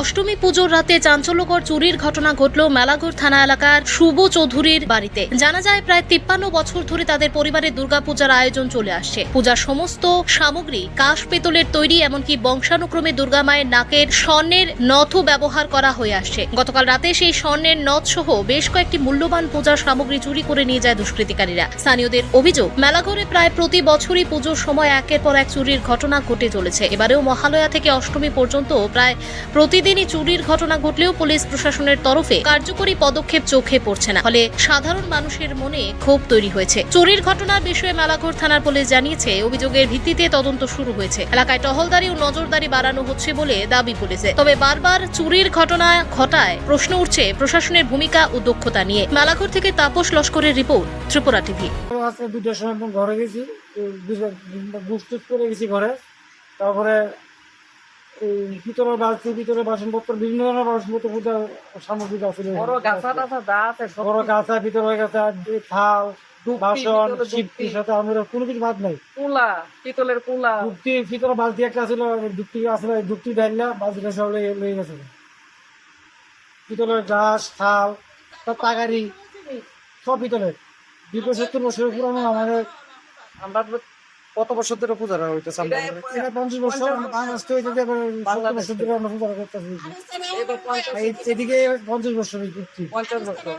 অষ্টমী পুজোর রাতে চাঞ্চল্যকর চুরির ঘটনা ঘটল মেলাঘর থানা এলাকার শুভ চৌধুরীর বাড়িতে। জানা যায়, প্রায় তিপ্পান্ন বছর ধরে তাদের পরিবারের দুর্গাপূজার আয়োজন চলে আসছে পূজার সমস্ত সামগ্রী কাশ পেতলের তৈরি, এমনকি বংশানুক্রমে দুর্গা মায়ের নাকের স্বর্ণের নথও ব্যবহার করা হয়ে আসছে গতকাল রাতে সেই স্বর্ণের নথ সহ বেশ কয়েকটি মূল্যবান পূজার সামগ্রী চুরি করে নিয়ে যায় দুষ্কৃতিকারীরা। স্থানীয়দের অভিযোগ, মেলাঘরে প্রায় প্রতি বছরই পুজোর সময় একের পর এক চুরির ঘটনা ঘটে চলেছে। এবারেও মহালয়া থেকে অষ্টমী পর্যন্ত প্রায় প্রতিদিনই চুরির ঘটনা ঘটলেও পুলিশ প্রশাসনের তরফে কার্যকরী পদক্ষেপ চোখে পড়ছে না। ফলে সাধারণ মানুষের মনে ক্ষোভ তৈরি হয়েছে। চুরির ঘটনার বিষয়ে মেলাঘর থানার পুলিশ জানিয়েছে, অভিযোগের ভিত্তিতে তদন্ত শুরু হয়েছে। এলাকায় টহলদারি ও নজরদারি বাড়ানো হচ্ছে বলে দাবি পুলিশে। তবে বারবার চুরির ঘটনা ঘটায় প্রশ্ন উঠছে প্রশাসনের ভূমিকা ও দক্ষতা নিয়ে। মেলাঘর থেকে তাপস লস্করের রিপোর্ট, ত্রিপুরা টিভি। দুটোর সময় ঘরে গেছি করে গেছি ঘরে। তারপরে এই পিতলের বালতি পিতলের বাসনপত্র বিভিন্ন ধরনের বাসনপত্র পূজা সামগ্রী আছে বড় গাছা টাছা যা আছে বড় গাছা পিতলের গাছা থাল বাসন সাথে আমরা কোনো কিছু বাদ নাই। কুলা পিতলের কুলা দুপটি পিতলের বালতি একটা ছিল দুপটি আসলে দুপটি লয়ে লয়ে গেছে। পিতলের গাছ থাল সব তাগারি সব পিতলের দুটো সত্তর বছরের পুরানো আমাদের আমরা কত বছর ধরে পূজা হইতেছে আমরা? এটা পঞ্চাশ বছর বাংলাদেশ থেকে যদি আবার বছর ধরে আমরা পূজা করতেছি? এদিকে পঞ্চাশ বছর পঞ্চাশ বছর।